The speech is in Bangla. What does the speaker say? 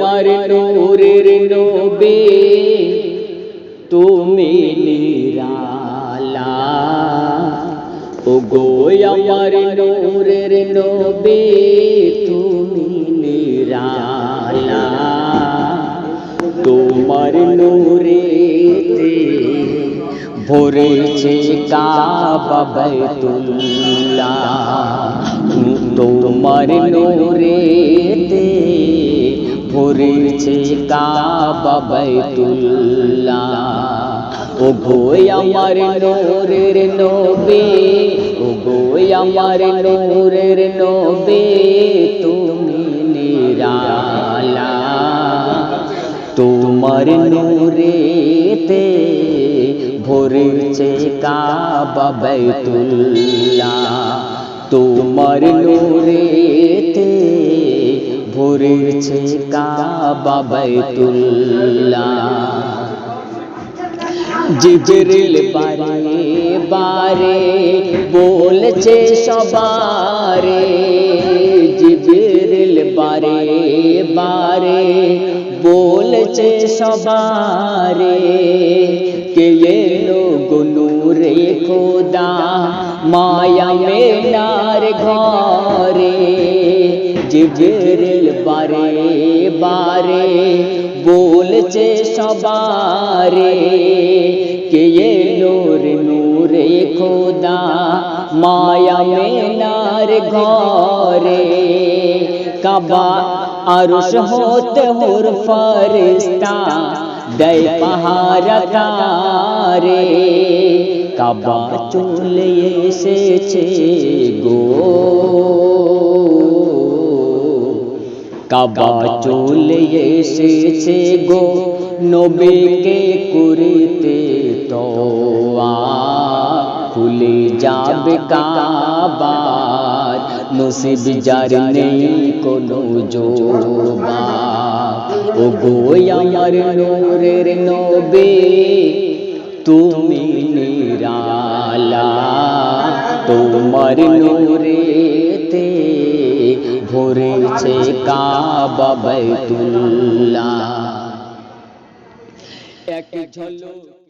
আমার নূরের নবী, তুমি নিরালা। ও গো আমার নূরের নবী, তুমি নিরালা। তোমার নূরেতে ভরেছে কাবা বাইতুল্লাহ। তোমার নূরেতে ভরেছে কাবা বাইতুল্লাহ। ও গো আমার নূরের নবী, ও গো আমার নূরের নবী, তুমি নিরালা। তোমার নূরেতে ভরেছে কাবা বাইতুল্লাহ। তোমার নূরেতে ভরেছে কাবা বাইতুল্লাহ। জিবরিল বারে বারে বলছে সবারে। জিবরিল বারে বারে বলছে সবারে। কে এলো গুনুরে খোদা, মায়া মেলার ঘরে। জিবরিল বারে বারে বলছে সবারে, কে নূর নূরে খোদা, মায়া মেলার ঘরে। কাবা আরশ হতে হোর ফরিস্তা, দয় পাহারা তারে কাবা চলে এসেছে গো। কাবা চলে এসেছে গো নবীকে করিতে তো খুলে যাবে কাবার, নসিব যার নেই কোনো জোবা ও গো আমার নূরের নবী, তুমি নিরালা। তোমার নূরেতে ভরেছে কাবা বাইতুল্লাহ এক ঝলক